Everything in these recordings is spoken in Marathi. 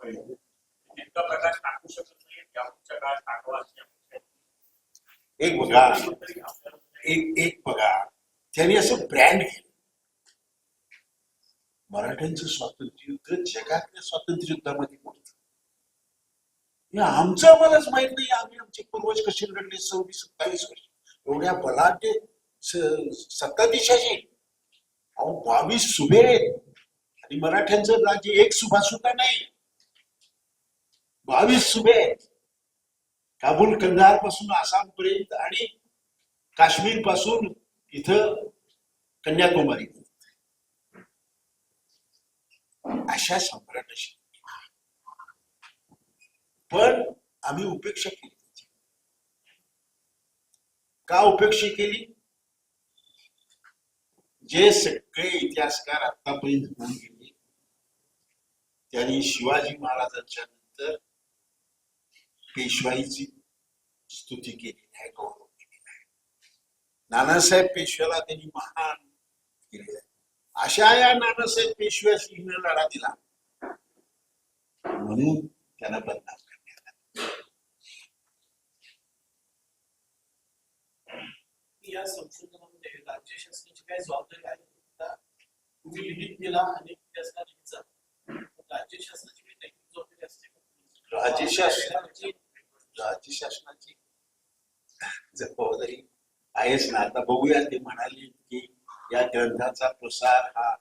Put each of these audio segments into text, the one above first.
प्रकाश टाकू शकत नाही काळात टाकावा अशी एक बघा एक एक बघा. त्यांनी असं ब्रँड केलं. मराठ्यांचं स्वातंत्र्य युद्ध जगातल्या स्वातंत्र्य युद्धामध्ये मोडतं हे आमचं मलाच माहीत नाही आम्ही आमचे पूर्वज कसे लढले सव्वीस सत्तावीस वर्ष. एवढ्या बलाढ्य स- सत्ताधीशाचे अहो बावीस सुभे आहेत आणि मराठ्यांचं राज्य एक सुभा सुद्धा नाही. बावीस सुभे आहेत काबूल कंधारपासून आसाम पर्यंत आणि काश्मीरपासून इथं कन्याकुमारी. अशा सम्राटाशी पण आम्ही उपेक्षा केली. का उपेक्षा केली? जे सगळे इतिहासकार आतापर्यंत होऊन गेले त्यांनी शिवाजी महाराजांच्या नंतर पेशवाईची स्तुती केलेली आहे गौरव केलेला आहे नानासाहेब पेशव्याला त्यांनी महान केलेलं आहे. अशा या नानासाहेब पेशव्याशी हिनं लढा दिला. म्हणून त्यांना बदनाम करण्यात आलं. या संशोधनामध्ये राज्य शासनाची काय जबाबदारी आहे? तुम्ही लिहित गेला जा. राज्य शासनाची काही जबाबदारी असते? राज्य शासनाची राज्य शासनाची जबाबदारी आहेच ना. आता बघूया ते म्हणाले की या ग्रंथाचा प्रसार हा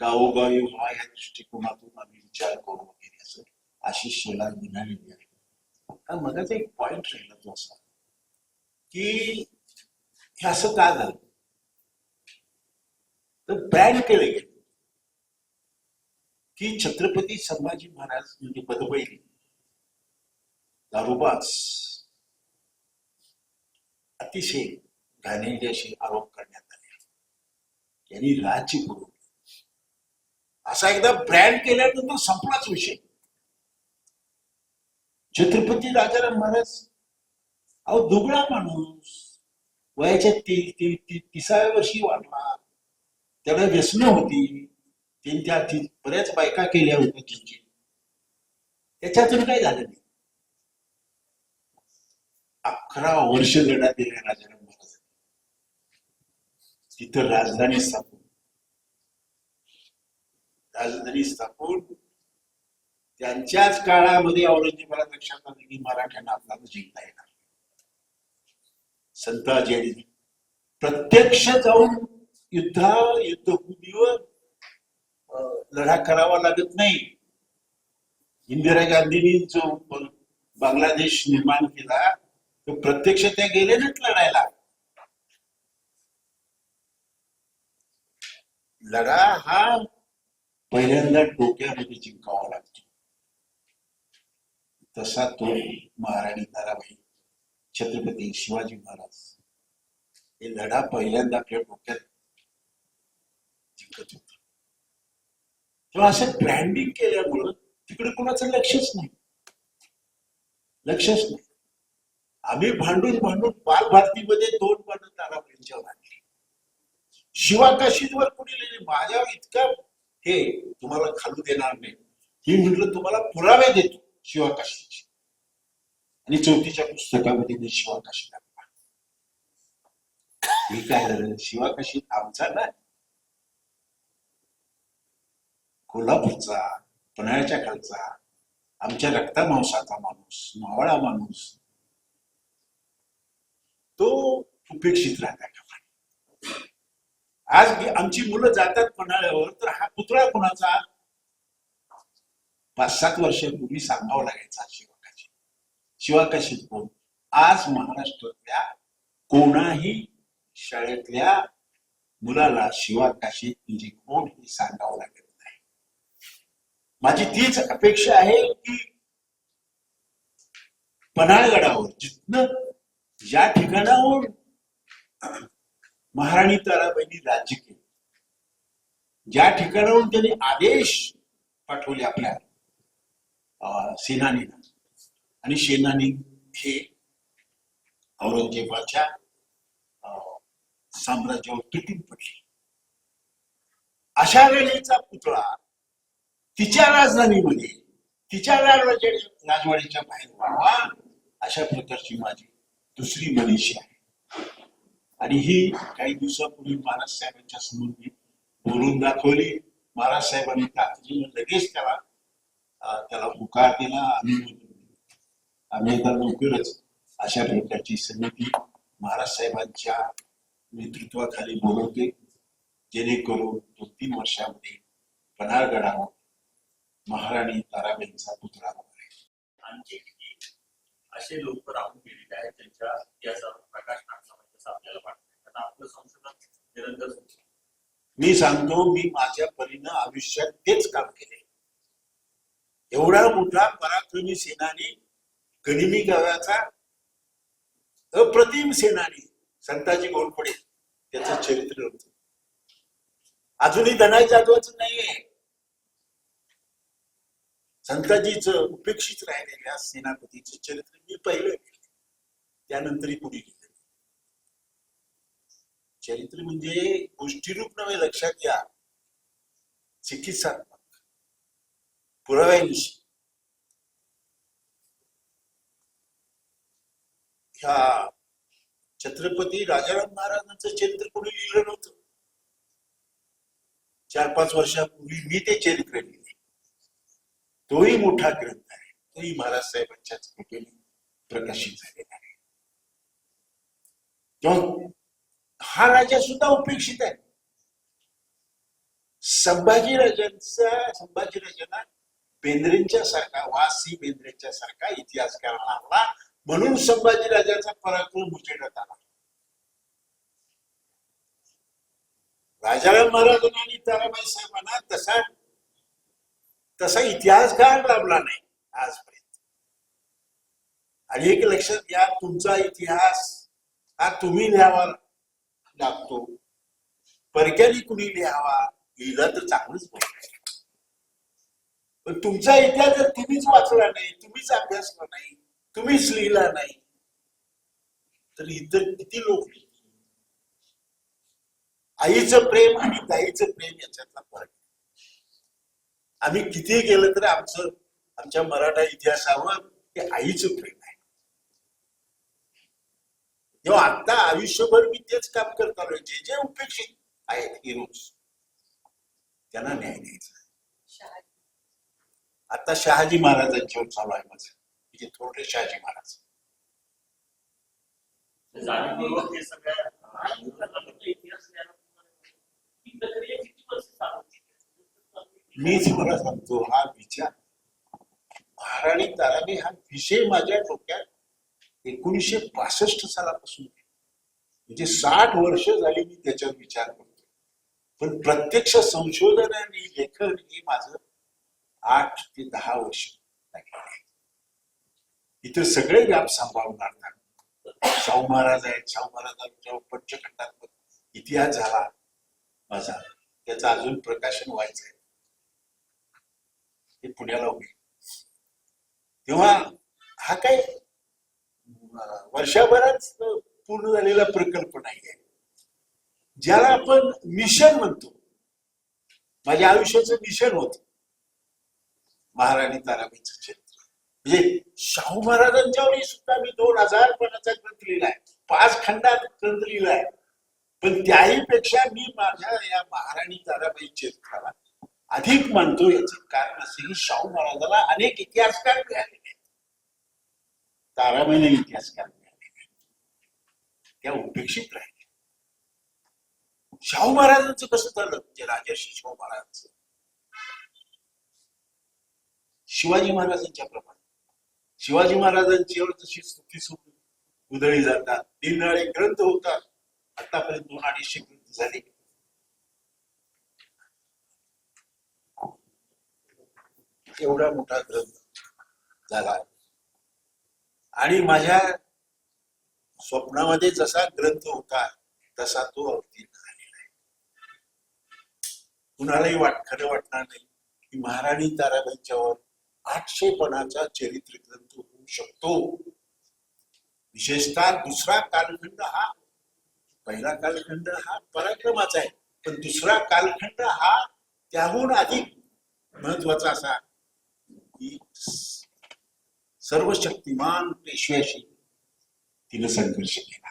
गावोगावी व्हा या दृष्टिकोनातून आम्ही विचार करू वगैरे असं अशी शेला म्हणालेली आहे आता मगाचा एक पॉइंट राहिला तो असा की हे असं का झालं? तर बॅन केलं गेलं. की छत्रपती संभाजी महाराज म्हणजे बदबैली दारुबाज अतिशय घाणेरडे असे आरोप करण्यात आले. यांनी राज्य करून असा एकदा ब्रँड केल्यानंतर संपलाच विषय. छत्रपती राजाराम महाराज अहो दुबळा माणूस वयाच्या ती, ती, ती, तिसाव्या वर्षी वाढला. त्याला व्यसन होती. त्यांनी त्या बऱ्याच बायका केल्या होत्या त्यांची त्याच्यातून काय झालं नाही. अकरा वर्ष लढा दिल्या राजाराम महाराज. तिथं राजधानी स्थापून. राजधानी स्थापून. त्यांच्याच काळामध्ये औरंगजेबाला लक्षात आलं की मराठ्यांना आपल्याला जिंकता येणार. संताजी प्रत्यक्ष जाऊन युद्धा युद्धभूमीवर लढा करावा लागत नाही. इंदिरा गांधींनी जो बांगलादेश निर्माण केला प्रत्यक्ष ते गेले नाहीत लढायला. लढा हा पहिल्यांदा डोक्यामध्ये जिंकावा लागतो. तसा तो महाराणी ताराबाई छत्रपती शिवाजी महाराज हे लढा पहिल्यांदा आपल्या डोक्यात जिंकत होत. तेव्हा असं ब्रँडिंग केल्यामुळं तिकडे कोणाचं लक्षच नाही. लक्षच नाही. आम्ही भांडून भांडून बालभारतीमध्ये दोन पानं ताराबाईंच्यावर आणली. शिवाकाशीवर कुणी लिहिले? माझ्या इतका हे तुम्हाला खालू देणार नाही. ही म्हटलं तुम्हाला पुरावे देतो शिवाकाशीचे आणि चौथीच्या पुस्तकामध्ये मी शिवाकाशी दाखवा मी काय झालं? शिवाकाशी आमचा ना कोल्हापूरचा पन्हाळ्याच्या खालचा आमच्या रक्तामांसाचा माणूस मावळा माणूस तो उपेक्षित राहतात आज आमची मुलं जातात पन्हाळ्यावर तर हा पुतळा कोणाचा? पाच सात वर्षापूर्वी सांगावा लागायचा शिवाकाशी. शिवाकाशी कोण? आज महाराष्ट्रातल्या कोणाही शाळेतल्या मुलाला शिवाकाशी म्हणजे कोण हे सांगावं लागत नाही. माझी तीच अपेक्षा आहे की पन्हाळगडावर जिथनं या ठिकाणाहून महाराणी ताराबाईंनी राज्य केलं. ज्या ठिकाणाहून त्यांनी आदेश पाठवले आपल्या अं, सेनानीला. आणि सेनानी हे औरंगजेबाच्या अं, साम्राज्यावर तुटून पडले. अशा वेळेचा पुतळा तिच्या राजधानीमध्ये तिच्या राजवाड्याच्या राजवाडीच्या बाहेर व्हावा अशा प्रकारची माझी दुसरी मनीषी आहे. आणि ही काही दिवसापूर्वी महाराज साहेबांच्या समोर मी बोलून दाखवली. महाराज साहेबांनी तातडीनं लगेच त्याला त्याला होकार दिला आम्ही आम्ही आता लवकरच अशा प्रकारची समिती महाराज साहेबांच्या नेतृत्वाखाली बोलवते. जेणेकरून दोन तीन वर्षामध्ये पन्हाळगडावर महाराणी ताराबाईंचा पुतळा होणार आहे. असे लोक राहून गेलेले आहेत त्यांच्या इतिहासावर प्रकाश टाकतो असं आपल्याला वाटतं कारण आपलं संशोधन निरंतर मी सांगतो मी माझ्या परीनं आयुष्यात तेच काम केले. एवढा मोठा पराक्रमी सेनानी गनिमी गावाचा अप्रतिम सेनानी संताजी गोडपडे त्याचं चरित्र होत. अजूनही धनाई जाधवच नाहीये. संताजीच उपेक्षित राहिलेल्या सेनापतीचं चरित्र मी पहिलं त्यानंतरही पुढे गेले. चरित्र म्हणजे गोष्टीरूप नव्हे लक्षात घ्या. चिकित्सात्मक. पुराव्यांशी ह्या छत्रपती राजाराम महाराजांचं चरित्र कोणी लिहिलं नव्हतं. चार पाच वर्षापूर्वी मी ते चरित्र लिहिले. तोही मोठा ग्रंथ आहे. तोही महाराज साहेबांच्याच कृपेने प्रकाशित झालेला आहे. हा राजा सुद्धा उपेक्षित आहे. संभाजी राजांचा संभाजी राजांना बेंद्रेंच्या सारखा वासी बेंद्रेंच्या सारखा इतिहासकार लागला म्हणून संभाजी राजाचा पराक्रम उचलण्यात आला. राजाराम महाराजांना आणि ताराबाई साहेबांना तसा तसा इतिहास काय लाभला नाही आजपर्यंत. आणि एक लक्षात घ्या तुमचा इतिहास हा तुम्ही लिहावा लागतो. परक्याने कुणी लिहावा लिहिला तर चांगलंच पाहिजे पण तुमचा इतिहास जर तुम्हीच वाचला नाही तुम्हीच अभ्यासला नाही तुम्हीच लिहिला नाही तर इतर किती लोक लिहितील? आईचं प्रेम आणि गाईचं प्रेम याच्यातला फरक. आहे. आम्ही किती गेलं तर आमचं आमच्या मराठा इतिहासावर ते आईचं प्रेम. तेव्हा आता आयुष्यभर मी तेच काम करत आलोय जे जे उपेक्षित आहेत हिरोज त्यांना न्याय द्यायचा आता शहाजी महाराजांच्यावर चालू आहे माझं. म्हणजे थोडे शहाजी महाराज? मीच मला सांगतो हा विचार महाराणी ताराने हा विषय माझ्या डोक्यात एकोणीसशे पासष्ट सालापासून. म्हणजे साठ वर्ष झाली मी त्याच्यावर विचार करतो पण प्रत्यक्ष संशोधन आणि लेखन हे माझं आठ ते दहा वर्ष लागलेलं इथं सगळे व्याप सांभाळून आणतात शाहू महाराज आहेत. शाहू महाराजांच्या पंचखंडात्मक इतिहास झाला माझा. त्याचं अजून प्रकाशन व्हायचं आहे. हे पुण्याला होईल तेव्हा हा काय वर्षभरात पूर्ण झालेला प्रकल्प नाही आहे. ज्याला आपण मिशन म्हणतो. माझ्या आयुष्याचं मिशन होत. महाराणी ताराबाईचं क्षेत्र. म्हणजे शाहू महाराजांच्यावरही सुद्धा मी दोन हजार पणाचा ग्रंथ लिहिलाय. पाच खंडात ग्रंथ लिहिलाय. पण त्याही पेक्षा मी माझ्या या महाराणी ताराबाई क्षेत्राला अधिक मानतो याचं कारण असे की शाहू महाराजाला अनेक इतिहासकार मिळालेले आहेत. ताराबाईने इतिहासकार त्या उपेक्षित राहिले. शाहू महाराजांचं कसं झालं? म्हणजे राजर्षी शाहू महाराज शिवाजी महाराजांच्या प्रमाणे. शिवाजी महाराजांची जशी स्तुती सुरू उधळी जातात निरनिराळे ग्रंथ होतात आतापर्यंत दोन अडीचशे ग्रंथ झाले. एवढा मोठा ग्रंथ झाला. आणि माझ्या स्वप्नामध्ये जसा ग्रंथ होता तसा तो अवतीर्ण झालेला आहे. कुणालाही वाट खरं वाटणार नाही की महाराणी ताराबाईंच्यावर आठशे पणाचा चरित्र ग्रंथ होऊ शकतो. विशेषतः दुसरा कालखंड हा पहिला कालखंड हा पराक्रमाचा आहे. पण दुसरा कालखंड हा त्याहून अधिक महत्त्वाचा असा की सर्व शक्तिमान पेशव्याशी तिनं संघर्ष केला.